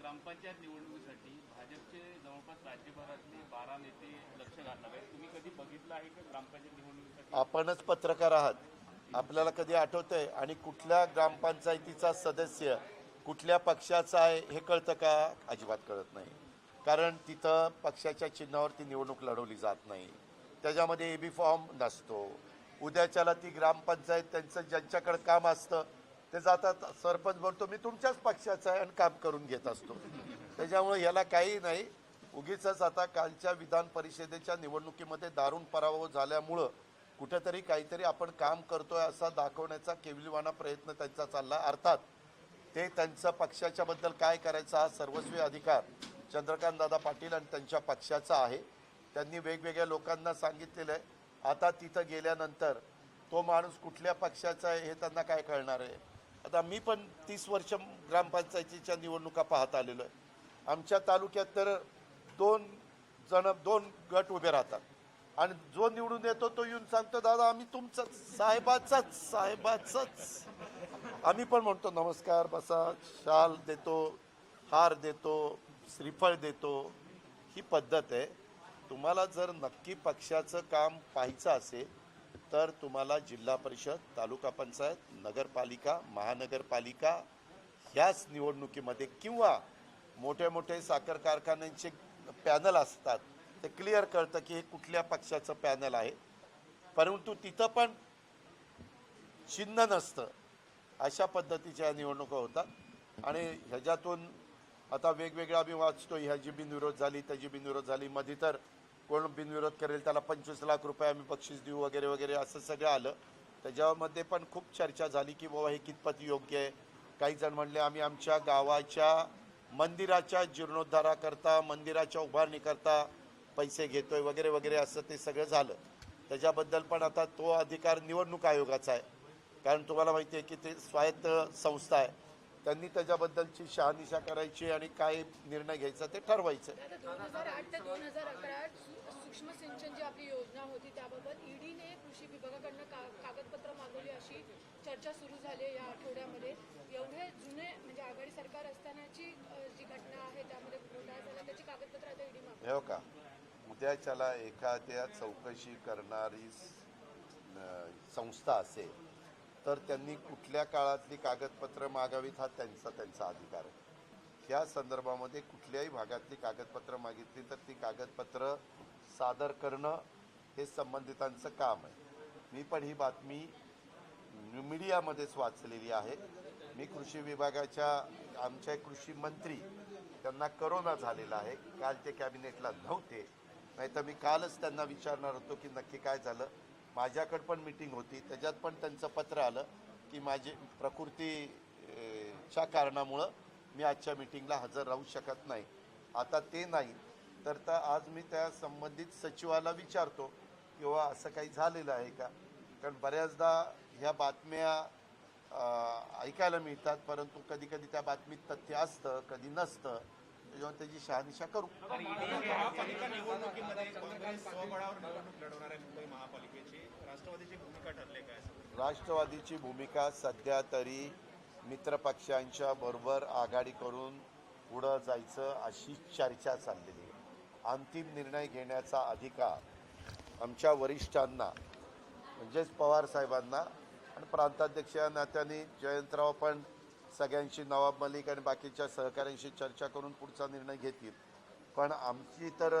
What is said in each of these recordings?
ग्रामपंचायत निवडणुकीसाठी भाजपचे जवळपास राज्यभरातले बारा नेते लक्ष घालणार आहेत. तुम्ही कधी बघितलं आहे का ग्रामपंचायत निवडणुकीसाठी? आपणच पत्रकार आहात. आपल्याला कधी आठवत आहे आणि कुठल्या ग्रामपंचायतीचा सदस्य कुठल्या पक्षाचा आहे हे कळतं का? अजिबात कळत नाही. कारण तिथं पक्षाच्या चिन्हावरती निवडणूक लढवली जात नाही. त्याच्यामध्ये ए बी फॉर्म नसतो. उद्याच्याला ती ग्रामपंचायत त्यांचं ज्यांच्याकडं काम असतं ते जातात सरपंच बोलतो मी तुमच्याच पक्षाचा आहे आणि काम करून घेत असतो. त्याच्यामुळे याला काही नाही. उगीच आता कालच्या विधान परिषदेच्या निवडणुकीमध्ये दारुण पराभव झाल्यामुळं कुठेतरी काहीतरी आपण काम करतोय असा दाखवण्याचा केविलवाना प्रयत्न त्यांचा चालला. अर्थात ते त्यांचं पक्षाच्या बद्दल काय करायचा हा सर्वस्वी अधिकार चंद्रकांत दादा पाटील आणि त्यांच्या पक्षाचा आहे. त्यांनी वेगवेगळ्या लोकांना सांगितलेलं आहे. आता तिथं गेल्यानंतर तो माणूस कुठल्या पक्षाचा आहे हे त्यांना काय कळणार आहे? आता मी पण तीस वर्ष ग्रामपंचायतीच्या निवडणुका पाहत आलेलो आहे. आमच्या तालुक्यात तर दोन जण दोन गट उभे राहतात. आणि जो निवडून येतो तो येऊन सांगतो दादा आम्ही तुमचाच साहेबाचाच साहेबाचाच. आम्ही पण म्हणतो नमस्कार बसा शाल देतो हार देतो श्रीफळ देतो. ही पद्धत आहे. तुम्हाला जर नक्की पक्षाचं काम पाहायचं असेल तर तुम्हाला जिल्हा परिषद तालुका पंचायत नगरपालिका महानगरपालिका ह्याच निवडणुकीमध्ये किंवा मोठे मोठे साखर कारखान्यांचे पॅनल असतात ते क्लिअर कळतं की हे कुठल्या पक्षाचं पॅनल आहे. परंतु तिथं पण चिन्ह नसतं. अशा पद्धतीच्या निवडणुका होतात. आणि ह्याच्यातून आता वेगवेगळ्या आम्ही वाचतो ह्याची बिनविरोध झाली त्याची बिनविरोध झाली. मध्ये तर कोण बिनविरोध करेल त्याला पंचवीस लाख रुपये आम्ही बक्षीस देऊ वगैरे वगैरे असं सगळं आलं. त्याच्यामध्ये पण खूप चर्चा झाली की बाबा हे कितपत योग्य आहे. काही जण म्हणले आम्ही आमच्या गावाच्या मंदिराच्या जीर्णोद्धाराकरता मंदिराच्या उभारणीकरता पैसे घेतोय वगैरे वगैरे असं ते सगळं झालं. त्याच्याबद्दल पण आता तो अधिकार निवडणूक आयोगाचा आहे. कारण तुम्हाला माहिती आहे की ते स्वायत्त संस्था आहे. त्यांनी त्याच्याबद्दलची शहानिशा करायची आणि काय निर्णय घ्यायचा ते ठरवायचं. दोन हजार आठ ते दोन हजार अकरा सूक्ष्म सिंचन जी आपली योजना होती त्याबाबत ईडीने कृषी विभागाकडनं का कागदपत्र मागवली अशी चर्चा सुरू झाली या आठवड्यामध्ये. एवढे जुने म्हणजे आघाडी सरकार असतानाची जी घटना आहे त्यामध्ये घोटाळा झाला त्याची कागदपत्र आता ईडी मागवते हो का? उद्याच्याला एखाद्या चौकशी करणारी संस्था असेल तर त्यांनी कुठल्या काळातली कागदपत्र मागावीत हा त्यांचा त्यांचा अधिकार आहे. या संदर्भामध्ये कुठल्याही भागातली कागदपत्र मागितली तर ती कागदपत्र सादर करणं हे संबंधितांचं काम आहे. मी पण ही बातमी मीडियामध्येच वाचलेली आहे. मी कृषी विभागाच्या आमच्या कृषी मंत्री त्यांना करोना झालेला आहे. काल ते कॅबिनेटला नव्हते. नाही तर मी कालच त्यांना विचारणार होतो की नक्की काय झालं. माझ्याकडं पण मिटिंग होती. त्याच्यात पण त्यांचं पत्र आलं की माझी प्रकृतीच्या कारणामुळं मी आजच्या मिटिंगला हजर राहू शकत नाही. आता ते नाही. तर तर आज मी त्या संबंधित सचिवाला विचारतो किंवा असं काही झालेलं आहे का? कारण बऱ्याचदा ह्या बातम्या ऐकायला मिळतात परंतु कधी कधी त्या बातमीत तथ्य असतं कधी नसतं. त्याच्यामुळे त्याची शहानिशा करू. महापालिका निवडणुकीमध्ये काँग्रेस स्वबळावर निवडणूक लढवणार आहे मुंबई महापालिकेची राष्ट्रवादीची भूमिका ठरली काय? राष्ट्रवादीची भूमिका सध्या तरी मित्रपक्षांच्या बरोबर आघाडी करून पुढं जायचं अशी चर्चा चाललेली आहे. अंतिम निर्णय घेण्याचा अधिकार आमच्या वरिष्ठांना म्हणजेच पवार साहेबांना आणि प्रांताध्यक्ष या नात्याने जयंतराव पण सगळ्यांशी नवाब मलिक आणि बाकीच्या सहकाऱ्यांशी चर्चा करून पुढचा निर्णय घेतील. पण आमची तर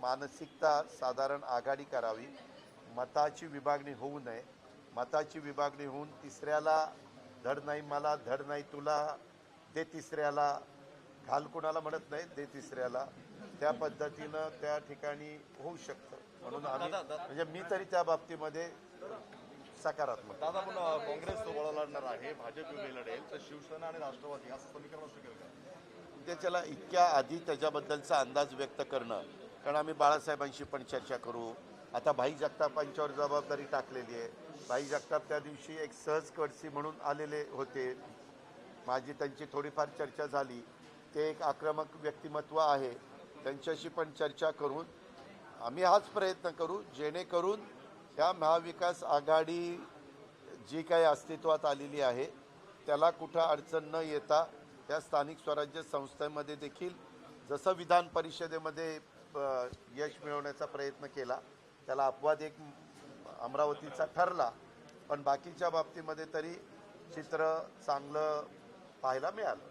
मानसिकता साधारण आघाडी करावी. मताची विभागणी होऊ नये. मताची विभागणी होऊन तिसऱ्याला धड नाही मला धड नाही तुला दे तिसऱ्याला. घाल कुणाला म्हणत नाही दे तिसऱ्याला. त्या पद्धतीनं त्या ठिकाणी होऊ शकतं. म्हणून आम्ही म्हणजे मी तरी त्या बाबतीमध्ये सकारात्मक. दादा पण काँग्रेस सोबत लढणार आहे भाजप वेगळी लढेल तर शिवसेना आणि राष्ट्रवादी असं समीकरण असू शकेल का? त्याच्याला इतक्या आधी त्याच्याबद्दलचा अंदाज व्यक्त करणं. कारण आम्ही बाळासाहेबांशी पण चर्चा करू. आता भाई जगतापांच्यावर जबाबदारी टाकलेली आहे. भाई जगताप त्या दिवशी एक सहज कडसी म्हणून आलेले होते. माझी त्यांची थोडीफार चर्चा झाली. ते एक आक्रमक व्यक्तिमत्व आहे. त्यांच्याशी पण चर्चा करून आम्ही हाच प्रयत्न करू जेणेकरून ह्या महाविकास आघाडी जी काही अस्तित्वात आलेली आहे त्याला कुठं अडचण न येता त्या स्थानिक स्वराज्य संस्थेमध्ये देखील जसं विधान परिषदेमध्ये यश मिळवण्याचा प्रयत्न केला त्याला अपवाद एक अमरावतीचा ठरला पण बाकीच्या बाबतीमध्ये तरी चित्र चांगलं पाहायला मिळालं.